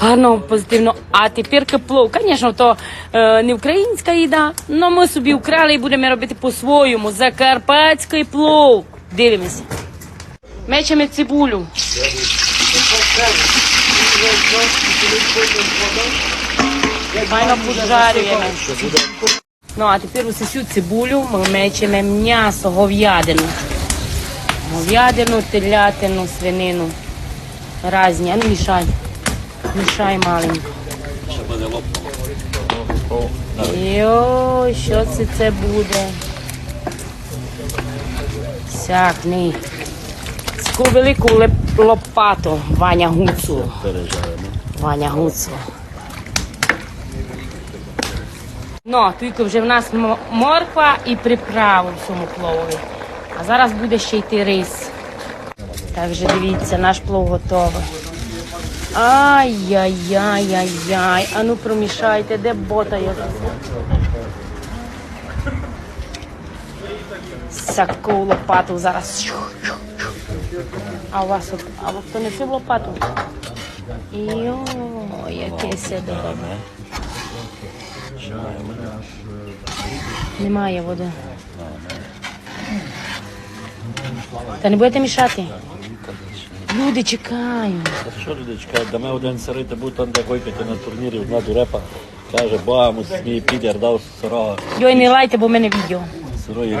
гарно, позитивно. А тепер плов. Звісно, то е, не українська їда, але ми собі вкрали і будемо робити по-своєму. Закарпатський плов. Дивимося. Мечемо цибулю. Файно поджарюємо. Ну, а тепер ось цю цибулю ми мечемо м'ясо, говядину. Говядину, телятину, свинину. Разні. А ну мішай. Мішай маленько. Йой, що це це буде? Сякни. Таку велику лопату Ваня Гуцу. Ваня Гуцу. Ну, тільки вже в нас морква і приправи в цьому плові. А зараз буде ще йти рис. Так вже дивіться, наш плов готовий. Ай-яй-яй-яй-яй. А ну промішайте, де бота є? Сяку лопату зараз. А у вас а ви хто не пив лопату? Йо, яке сідо. Немає води. Та не будете мішати? Люди чекають. А що люди чекають, да ми один сирити будь там де гойкати на турнірі, одна дурепа каже, бамус, мій підер дав сирого, Йой, не лайте, бо в мене відео. сирої